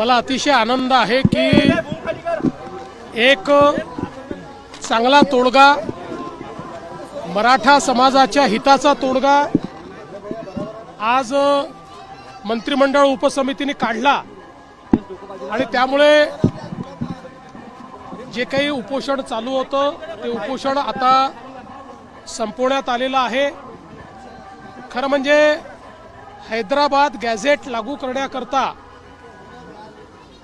मला अतिशय आनंद आहे की एक चांगला तोडगा मराठा समाजाच्या हिताचा तोडगा आज मंत्रिमंडळ उपसमितीने काढला. आणि त्यामुळे जे काही उपोषण चालू होतं ते उपोषण आता संपवण्यात आलेलं आहे. खरं म्हणजे हैदराबाद गॅझेट लागू करण्याकरता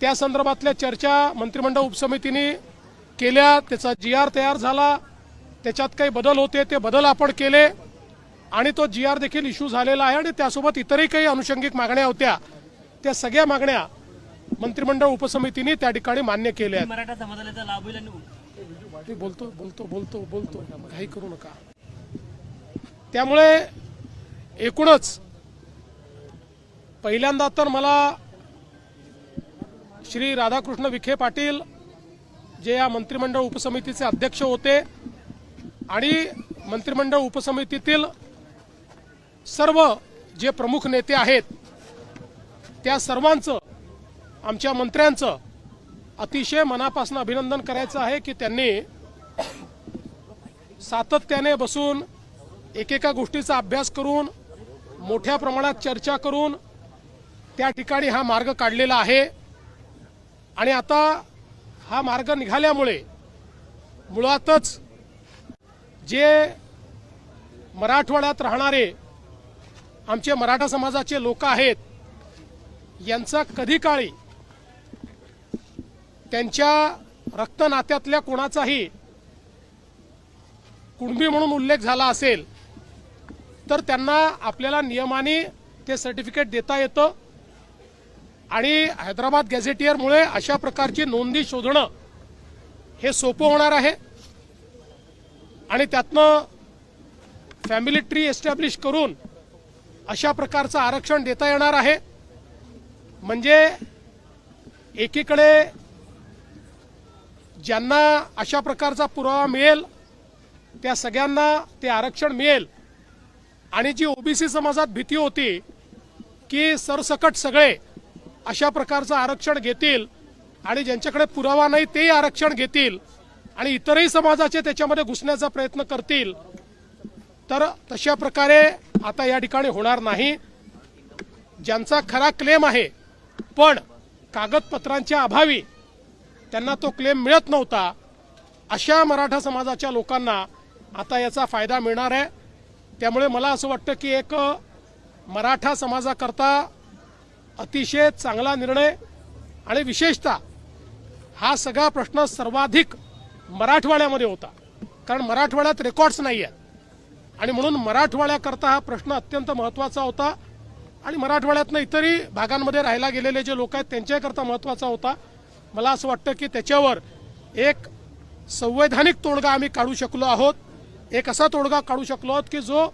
त्या संदर्भातल्या चर्चा मंत्रिमंडळ उपसमितीने केल्या. त्याचा जी आर तयार झाला. त्याच्यात काही बदल होते ते बदल आपण केले. आणि तो जी आर देखील इश्यू झालेला आहे आणि त्यासोबत इतरही काही अनुषंगिक मागण्या होत्या. त्या सगळ्या मागण्या मंत्रिमंडळ उपसमितीने त्या ठिकाणी मान्य केल्या. आहेत मराठा समाजाला याचा लाभ होईल आणि ते बोलतो बोलतो बोलतो बोलतो. काही करू नका. त्यामुळे एकूणच पहिल्यांदा तर मला श्री राधाकृष्ण विखे पाटील जे या मंत्रिमंडळ उपसमितीचे अध्यक्ष होते आणि मंत्रिमंडळ उपसमितीतील सर्व जे प्रमुख नेते आहेत त्या सर्वांचं आमच्या मंत्र्यांचं अतिशय मनापासून अभिनंदन करायचं आहे की त्यांनी सातत्याने बसून एकेका गोष्टीचा अभ्यास करून मोठ्या प्रमाणात चर्चा करून त्या ठिकाणी हा मार्ग काढलेला आहे. आणि आता हा मार्ग निघाल्यामुळे मुळातच जे मराठवाड्यात राहणारे आमचे मराठा समाजाचे लोक आहेत यांचा कधी काळी त्यांच्या रक्तनात्यातल्या कोणाचाही कुणबी म्हणून उल्लेख झाला असेल तर त्यांना आपल्याला नियमाने ते सर्टिफिकेट देता येतं. आणि हैदराबाद गॅझेटियरमुळे अशा प्रकारची नोंदी शोधणं हे सोपं होणार आहे. आणि त्यातनं फॅमिली ट्री एस्टॅब्लिश करून अशा प्रकारचं आरक्षण देता येणार आहे. म्हणजे एकीकडे ज्यांना अशा प्रकारचा पुरावा मिळेल त्या सगळ्यांना ते आरक्षण मिळेल. आणि जी ओबीसी समाजात भीती होती की सरसकट सगळे अशा प्रकारचं आरक्षण घेतील आणि ज्यांच्याकडे पुरावा नाही तेही आरक्षण घेतील आणि इतरही समाजाचे त्याच्यामध्ये घुसण्याचा प्रयत्न करतील. तर तशा प्रकारे आता या ठिकाणी होणार नाही. ज्यांचा खरा क्लेम आहे पण कागदपत्रांच्या अभावी त्यांना तो क्लेम मिळत नव्हता अशा मराठा समाजाच्या लोकांना आता याचा फायदा मिळणार आहे. त्यामुळे मला असं वाटतं की एक मराठा समाजाकरता अतिशय चांगला निर्णय आणि विशेषतः हा सगळा प्रश्न सर्वाधिक मराठवाड्यामध्ये होता. कारण मराठवाड्यात रेकॉर्ड्स नाही आहेत आणि म्हणून मराठवाड्याकरता हा प्रश्न अत्यंत महत्त्वाचा होता. आणि मराठवाड्यातनं इतरही भागांमध्ये राहायला गेलेले जे लोक आहेत त्यांच्याकरता महत्त्वाचा होता. मला असं वाटतं की त्याच्यावर एक संवैधानिक तोडगा आम्ही काढू शकलो आहोत. एक असा तोडगा काढू शकलो आहोत की जो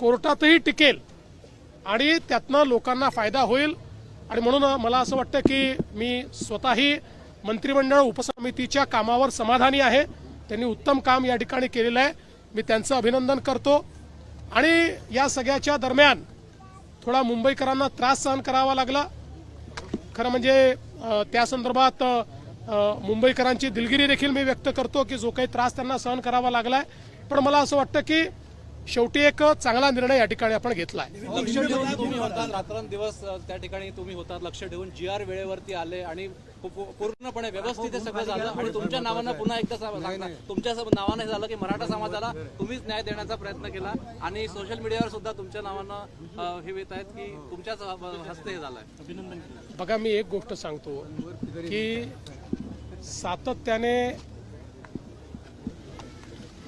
कोर्टातही टिकेल आणि त्यातनं लोकांना फायदा होईल. आणि म्हणून मला असं वाटतं की मी स्वतःही मंत्रिमंडळ उपसमितीच्या कामावर समाधानी आहे. त्यांनी उत्तम काम या ठिकाणी केलेलं आहे. मी त्यांचं अभिनंदन करतो. आणि या सगळ्याच्या दरम्यान थोडा मुंबईकरांना त्रास सहन करावा लागला. खरं म्हणजे त्या संदर्भात मुंबईकरांची दिलगिरी देखील मी व्यक्त करतो की जो काही त्रास त्यांना सहन करावा लागला आहे पण मला असं वाटतं की शेवटी एक चांगला निर्णय या ठिकाणी आपण होतात रात्रंदिवस त्या ठिकाणी तुम्ही होतात लक्ष ठेवून जी आर वेळेवरती आले आणि पूर्णपणे व्यवस्थित सगळं झालं. आणि तुमच्या नावानं पुन्हा एकदा तुमच्या नावानं हे झालं की मराठा समाजाला तुम्हीच न्याय देण्याचा प्रयत्न केला आणि सोशल मीडियावर सुद्धा तुमच्या नावानं हे येत आहेत की तुमच्याच हस्ते हे झालंय. अभिनंदन बघा मी एक गोष्ट सांगतो की सातत्याने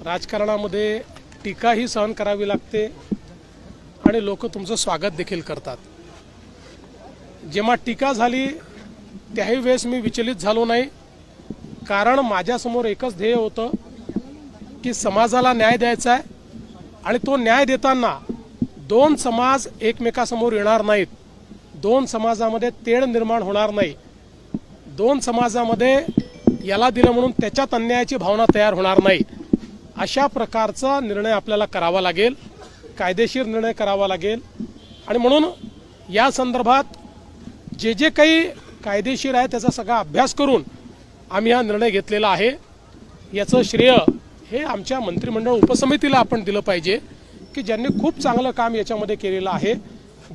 राजकारणामध्ये टीकाही सहन करावी लागते आणि लोक तुमचं स्वागत देखील करतात. जेव्हा टीका झाली त्याही वेळेस मी विचलित झालो नाही. कारण माझ्यासमोर एकच ध्येय होतं की समाजाला न्याय द्यायचा आहे आणि तो न्याय देताना दोन समाज एकमेकासमोर येणार नाहीत. दोन समाजामध्ये तेढ निर्माण होणार नाही. दोन समाजामध्ये याला दिलं म्हणून त्याच्यात अन्यायाची भावना तयार होणार नाही. अशा प्रकारचा निर्णय आपल्याला करावा लागेल कायदेशीर निर्णय करावा लागेल. आणि म्हणून या संदर्भात जे जे काही कायदेशीर आहे त्याचा सगळा अभ्यास करून आम्ही हा निर्णय घेतलेला आहे. याचं श्रेय हे आमच्या मंत्रिमंडळ उपसमितीला आपण दिलं पाहिजे की ज्यांनी खूप चांगलं काम याच्यामध्ये केलेलं आहे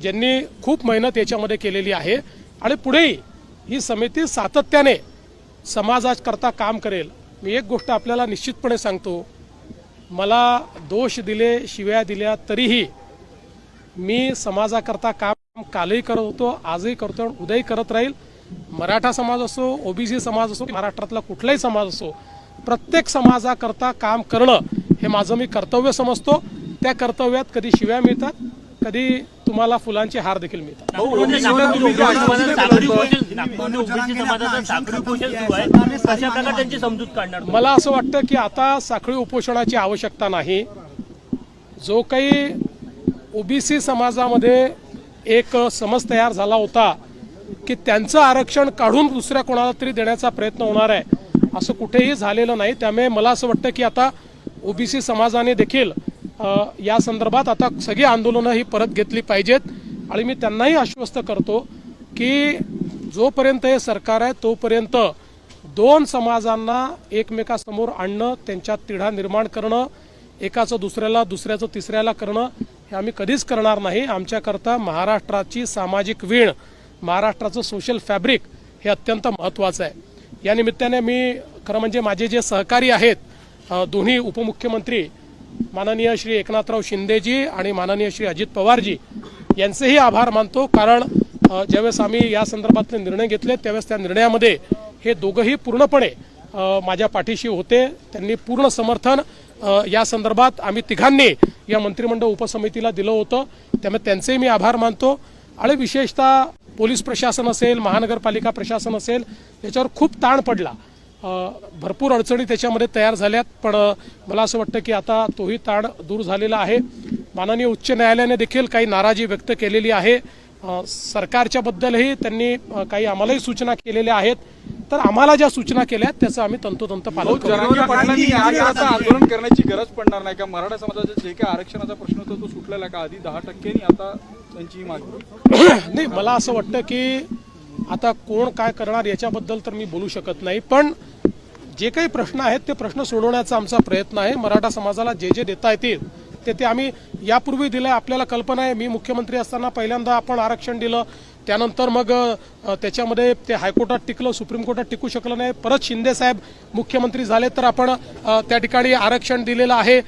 ज्यांनी खूप मेहनत याच्यामध्ये केलेली आहे. आणि पुढेही ही समिती सातत्याने समाजाकरता काम करेल. मी एक गोष्ट आपल्याला निश्चितपणे सांगतो मला दोष दिले शिव्या दिल्या तरीही मी समाजाकरता काम कालही करत होतो आजही करतो आणि उद्याही करत राहील. मराठा समाज असो ओबीसी समाज असो महाराष्ट्रातला कुठलाही समाज असो प्रत्येक समाजाकरता काम करणं हे माझं मी कर्तव्य समजतो. त्या कर्तव्यात कधी शिव्या मिळतात कधी तुम्हाला फुलांचे हार देखील मिळतात? मला असं वाटतं की आता साखळी उपोषणाची आवश्यकता नाही. जो काही ओबीसी समाजामध्ये एक समज तयार झाला होता की त्यांचं आरक्षण काढून दुसऱ्या कोणाला तरी देण्याचा प्रयत्न होणार आहे असं कुठेही झालेलं नाही. त्यामुळे मला असं वाटतं की आता ओबीसी समाजाने देखील या संदर्भात आता सगळी आंदोलनं ही परत घेतली पाहिजेत. आणि मी त्यांनाही आश्वस्त करतो की जोपर्यंत हे सरकार आहे तोपर्यंत दोन समाजांना एकमेकासमोर आणणं त्यांच्यात तिढा निर्माण करणं एकाचं दुसऱ्याला दुसऱ्याचं तिसऱ्याला करणं हे आम्ही कधीच करणार नाही. आमच्याकरता महाराष्ट्राची सामाजिक वीण महाराष्ट्राचं सोशल फॅब्रिक हे अत्यंत महत्त्वाचं आहे. या निमित्ताने मी खरं म्हणजे माझे जे सहकारी आहेत दोन्ही उपमुख्यमंत्री माननीय श्री एकनाथराव शिंदेजी आणि माननीय श्री अजित पवारजी यांचेही आभार मानतो. कारण ज्यावेळेस आम्ही या संदर्भातले निर्णय घेतले त्यावेळेस त्या निर्णयामध्ये हे दोघंही पूर्णपणे माझ्या पाठीशी होते. त्यांनी पूर्ण समर्थन या संदर्भात आम्ही तिघांनी या मंत्रिमंडळ उपसमितीला दिलं होतं. त्यामुळे त्यांचेही मी आभार मानतो. आणि विशेषतः पोलीस प्रशासन असेल महानगरपालिका प्रशासन असेल याच्यावर खूप ताण पडला. भरपूर अडचणी त्याच्यामध्ये तयार झाल्यात पण मला असं वाटतं की आता तोही ताण दूर झालेला आहे. माननीय उच्च न्यायालयाने देखील काही नाराजी व्यक्त केलेली आहे. अ, सरकारच्या बद्दलही त्यांनी काही आम्हालाही सूचना केलेल्या आहेत. तर आम्हाला ज्या सूचना केल्या आहेत त्याचं आम्ही तंतोतंत पालन आंदोलन करण्याची गरज पडणार नाही का? मराठा समाजाचा जे काही आरक्षणाचा प्रश्न होता तो सुटलेला आहे का? आधी दहा टक्क्यांनी आता त्यांची ही मागणी. नाही मला असं वाटतं की आता कोण काय करणार याच्याबद्दल तर मी बोलू शकत नाही पण जे काही प्रश्न आहेत ते प्रश्न सोडवण्याचा आमचा प्रयत्न आहे. मराठा समाजाला जे जे देता येतील ते ते आम्ही यापूर्वी दिलं आपल्याला कल्पना आहे मी मुख्यमंत्री असताना पहिल्यांदा आपण आरक्षण दिलं. त्यानंतर मग त्याच्यामध्ये ते हायकोर्टात टिकलं सुप्रीम कोर्टात टिकू शकलं नाही. परत शिंदे साहेब मुख्यमंत्री झाले तर आपण त्या ठिकाणी आरक्षण दिलेलं आहे.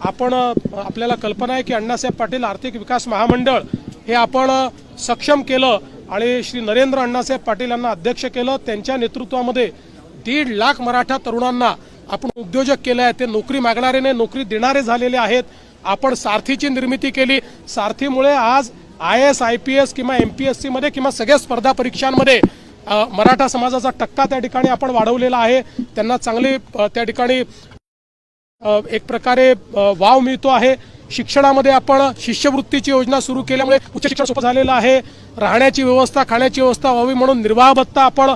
आपण आपल्याला कल्पना आहे की अण्णासाहेब पाटील आर्थिक विकास महामंडळ हे आपण सक्षम केलं आणि श्री नरेंद्र अण्णासाहेब पाटील यांना अध्यक्ष केलं. त्यांच्या नेतृत्वामध्ये दीड लाख मराठा तरुणांना आपण उद्योजक केले आहे ते नोकरी मागणारे नाही नोकरी देणारे झालेले आहेत. आपण सारथीची निर्मिती केली. सारथीमुळे आज I S I P S किंवा एम पी एस सीमध्ये किंवा सगळ्या स्पर्धा परीक्षांमध्ये मराठा समाजाचा टक्का त्या ठिकाणी आपण वाढवलेला आहे. त्यांना चांगली त्या ठिकाणी एक प्रकारे वाव मिळतो आहे. शिक्षणामध्ये आपण शिष्यवृत्तीची योजना सुरू केल्यामुळे उच्च शिक्षण सोपं झालेलं आहे. राहण्याची व्यवस्था खाण्याची व्यवस्था व्हावी म्हणून निर्वाह भत्ता आपण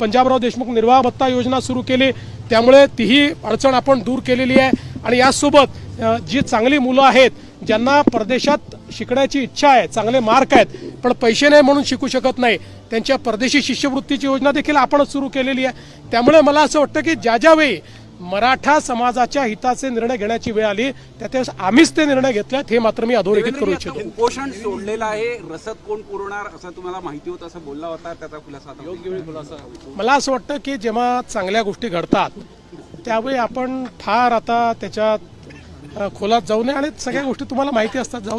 पंजाबराव देशमुख निर्वाह भत्ता योजना सुरू केली. त्यामुळे तीही अडचण आपण दूर केलेली आहे. आणि यासोबत जी चांगली मुलं आहेत ज्यांना परदेशात शिकण्याची इच्छा आहे चांगले मार्क आहेत पण पैसे नाही म्हणून शिकू शकत नाही त्यांच्या परदेशी शिष्यवृत्तीची योजना देखील आपणच सुरू केलेली आहे. त्यामुळे मला असं वाटतं की ज्या ज्यावेळी मराठा समाजाच्या हिताचे निर्णय घेण्याची वेळ आली. त्या त्यावेळेस आम्हीच ते निर्णय घेतलेत हे मात्र मी अधोरेखित करू इच्छितो. उपोषण सोडलेलं आहे. रसद कोण पुरवणार असं तुम्हाला माहिती होतं असं बोलला होता. त्याचा खुलासा आता योग्य वेळी खुलासा. मला असं वाटतं की जेव्हा चांगल्या गोष्टी घडतात त्यावेळी आपण फार आता त्याच्यात खोलात जाऊ नये. आणि सगळ्या गोष्टी तुम्हाला माहिती असतात. जाऊ